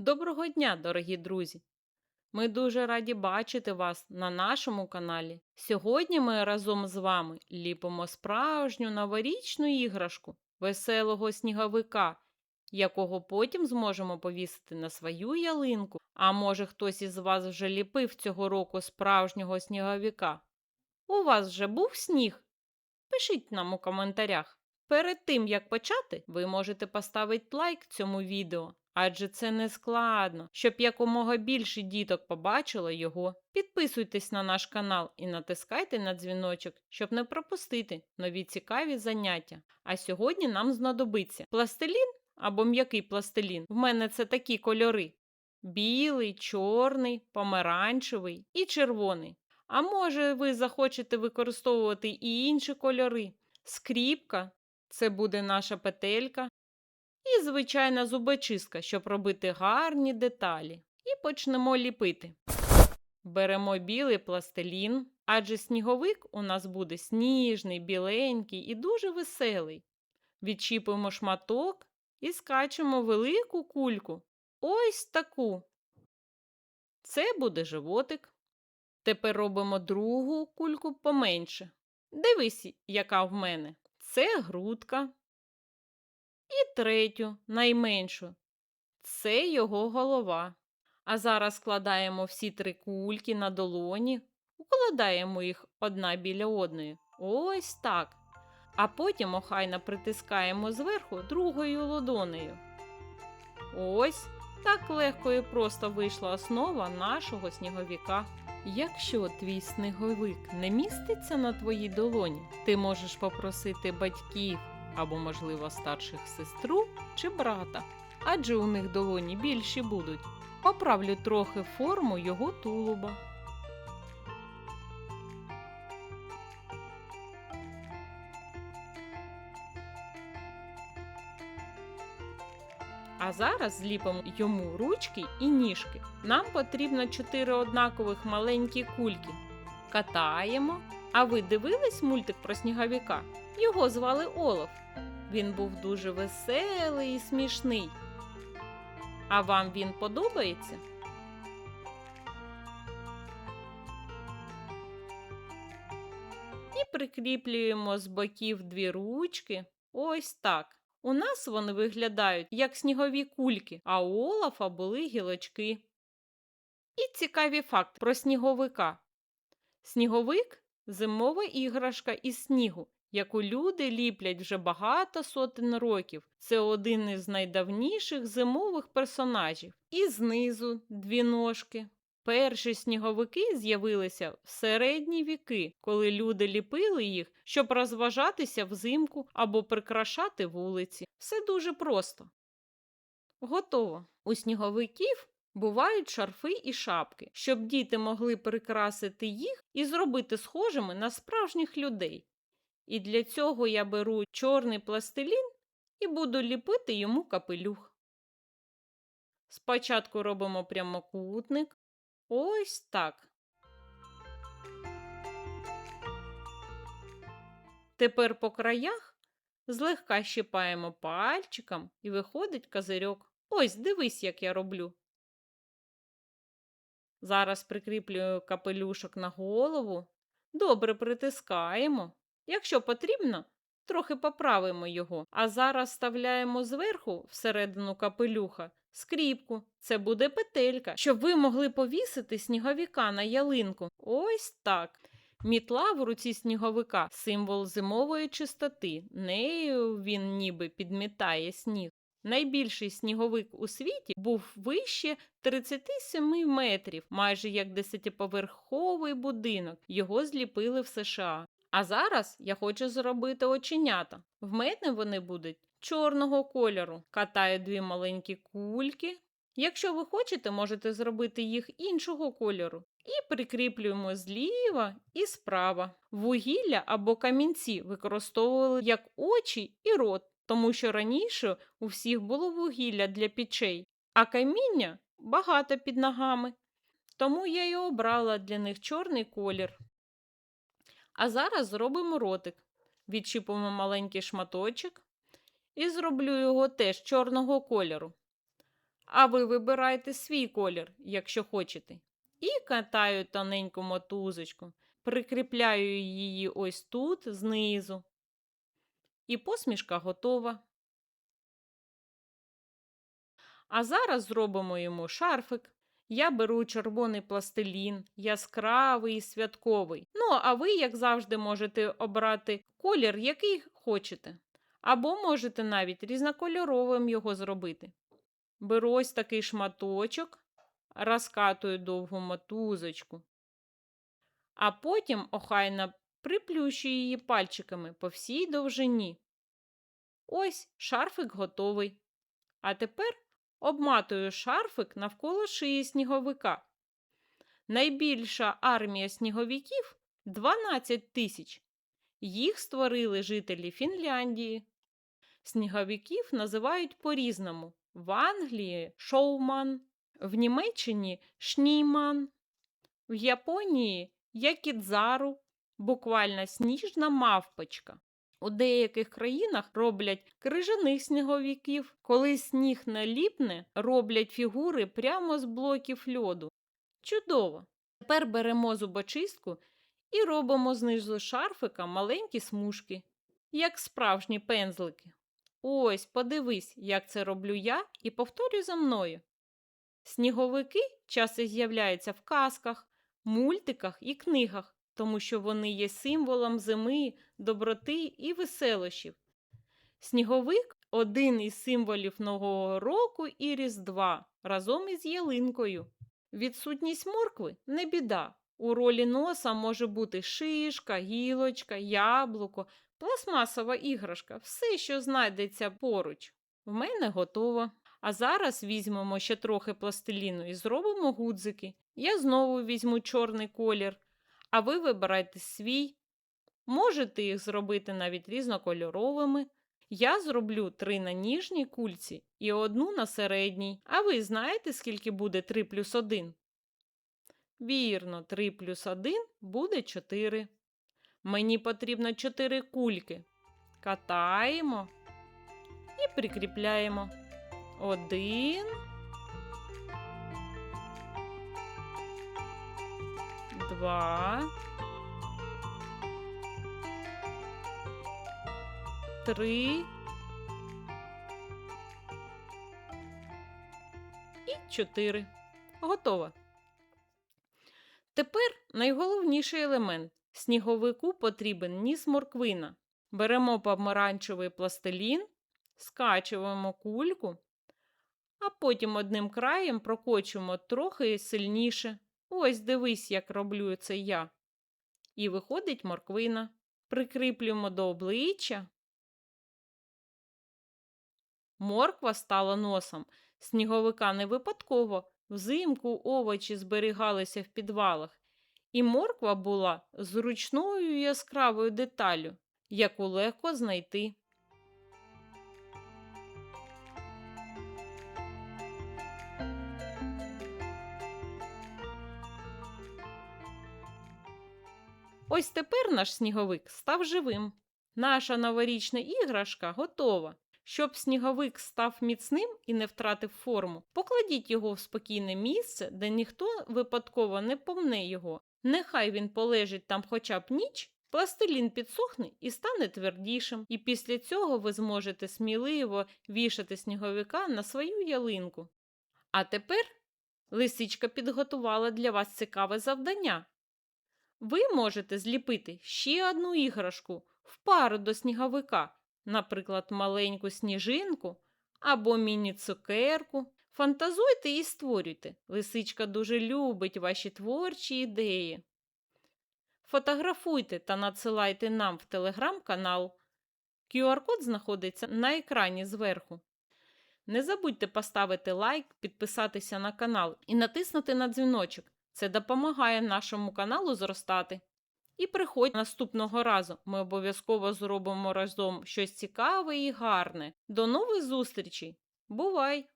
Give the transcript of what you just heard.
Доброго дня, дорогі друзі! Ми дуже раді бачити вас на нашому каналі. Сьогодні ми разом з вами ліпимо справжню новорічну іграшку веселого сніговика, якого потім зможемо повісити на свою ялинку. А може хтось із вас вже ліпив цього року справжнього сніговика? У вас вже був сніг? Пишіть нам у коментарях. Перед тим як почати, ви можете поставити лайк цьому відео, адже це не складно, щоб якомога більше діток побачило його. Підписуйтесь на наш канал і натискайте на дзвіночок, щоб не пропустити нові цікаві заняття. А сьогодні нам знадобиться пластилін або м'який пластилін. В мене це такі кольори: білий, чорний, помаранчевий і червоний. А може, ви захочете використовувати і інші кольори. Скріпка це буде наша петелька. І звичайна зубочистка, щоб робити гарні деталі. І почнемо ліпити. Беремо білий пластилін, адже сніговик у нас буде сніжний, біленький і дуже веселий. Відчіпуємо шматок і скачемо велику кульку. Ось таку. Це буде животик. Тепер робимо другу кульку поменше. Дивись, яка в мене. Це грудка. Третю, найменшу. Це його голова. А зараз складаємо всі три кульки на долоні, укладаємо їх одна біля одної. Ось так. А потім охайно притискаємо зверху другою ладонею. Ось так легко і просто вийшла основа нашого сніговіка. Якщо твій сніговик не міститься на твоїй долоні, ти можеш попросити батьків або, можливо, старших сестру чи брата, адже у них долоні більші будуть. Поправлю трохи форму його тулуба. А зараз зліпимо йому ручки і ніжки. Нам потрібно чотири однакових маленькі кульки. Катаємо. А ви дивились мультик про сніговика? Його звали Олаф. Він був дуже веселий і смішний. А вам він подобається? І прикріплюємо з боків дві ручки. Ось так. У нас вони виглядають як снігові кульки, а у Олафа були гілочки. І цікавий факт про сніговика. Сніговик зимова іграшка із снігу, яку люди ліплять вже багато сотень років. Це один із найдавніших зимових персонажів. І знизу дві ножки. Перші сніговики з'явилися в середні віки, коли люди ліпили їх, щоб розважатися взимку або прикрашати вулиці. Все дуже просто. Готово. У сніговиків бувають шарфи і шапки, щоб діти могли прикрасити їх і зробити схожими на справжніх людей. І для цього я беру чорний пластилін і буду ліпити йому капелюх. Спочатку робимо прямокутник. Ось так. Тепер по краях злегка щипаємо пальчиком і виходить козирьок. Ось дивись, як я роблю. Зараз прикріплюю капелюшок на голову. Добре притискаємо. Якщо потрібно, трохи поправимо його. А зараз вставляємо зверху всередину капелюха скріпку. Це буде петелька, щоб ви могли повісити сніговіка на ялинку. Ось так. Мітла в руці сніговика символ зимової чистоти. Нею він ніби підмітає сніг. Найбільший сніговик у світі був вище 37 метрів, майже як десятиповерховий будинок. Його зліпили в США. А зараз я хочу зробити оченята. В мене вони будуть чорного кольору. Катаю дві маленькі кульки. Якщо ви хочете, можете зробити їх іншого кольору. І прикріплюємо зліва і справа. Вугілля або камінці використовували як очі і рот, тому що раніше у всіх було вугілля для печей, а каміння багато під ногами. Тому я й обрала для них чорний колір. А зараз зробимо ротик. Відчіпуємо маленький шматочок і зроблю його теж чорного кольору. А ви вибирайте свій колір, якщо хочете. І катаю тоненьку мотузочку, прикріпляю її ось тут, знизу. І посмішка готова. А зараз зробимо йому шарфик. Я беру червоний пластилін, яскравий і святковий. Ну, а ви, як завжди, можете обрати колір, який хочете. Або можете навіть різнокольоровим його зробити. Беру ось такий шматочок, розкатую довгу мотузочку, а потім охайно приплющую її пальчиками по всій довжині. Ось шарфик готовий. А тепер обматую шарфик навколо шиї сніговика. Найбільша армія сніговиків 12 тисяч. Їх створили жителі Фінляндії. Сніговиків називають по-різному. В Англії шоуман, в Німеччині шніман, в Японії якідзару, буквально сніжна мавпочка. У деяких країнах роблять крижаних сніговиків. Коли сніг наліпне, роблять фігури прямо з блоків льоду. Чудово! Тепер беремо зубочистку і робимо знизу шарфика маленькі смужки, як справжні пензлики. Ось, подивись, як це роблю я, і повторюй за мною. Сніговики часто з'являються в казках, мультиках і книгах, тому що вони є символом зими, доброти і веселощів. Сніговик один із символів Нового року і Різдва разом із ялинкою. Відсутність моркви не біда. У ролі носа може бути шишка, гілочка, яблуко, пластмасова іграшка, все, що знайдеться поруч. В мене готово. А зараз візьмемо ще трохи пластиліну і зробимо гудзики. Я знову візьму чорний колір, а ви вибирайте свій. Можете їх зробити навіть різнокольоровими. Я зроблю три на ніжній кульці і одну на середній. А ви знаєте, скільки буде 3 плюс 1? Вірно, 3 плюс 1 буде 4. Мені потрібно 4 кульки. Катаємо і прикріпляємо. Один. Два. Три. І чотири. Готово. Тепер найголовніший елемент. Сніговику потрібен ніс морквина. Беремо помаранчевий пластилін, скачуємо кульку, а потім одним краєм прокочуємо трохи сильніше. Ось дивись, як роблю це я. І виходить морквина. Прикріплюємо до обличчя. Морква стала носом. Сніговика не випадково. Взимку овочі зберігалися в підвалах, і морква була зручною яскравою деталлю, яку легко знайти. Ось тепер наш сніговик став живим. Наша новорічна іграшка готова. Щоб сніговик став міцним і не втратив форму, покладіть його в спокійне місце, де ніхто випадково не помне його. Нехай він полежить там хоча б ніч, пластилін підсохне і стане твердішим, і після цього ви зможете сміливо вішати сніговика на свою ялинку. А тепер лисичка підготувала для вас цікаве завдання. Ви можете зліпити ще одну іграшку в пару до сніговика наприклад, маленьку сніжинку або міні-цукерку. Фантазуйте і створюйте. Лисичка дуже любить ваші творчі ідеї. Фотографуйте та надсилайте нам в телеграм-канал. QR-код знаходиться на екрані зверху. Не забудьте поставити лайк, підписатися на канал і натиснути на дзвіночок. Це допомагає нашому каналу зростати. І приходь наступного разу. Ми обов'язково зробимо разом щось цікаве і гарне. До нових зустрічей! Бувай!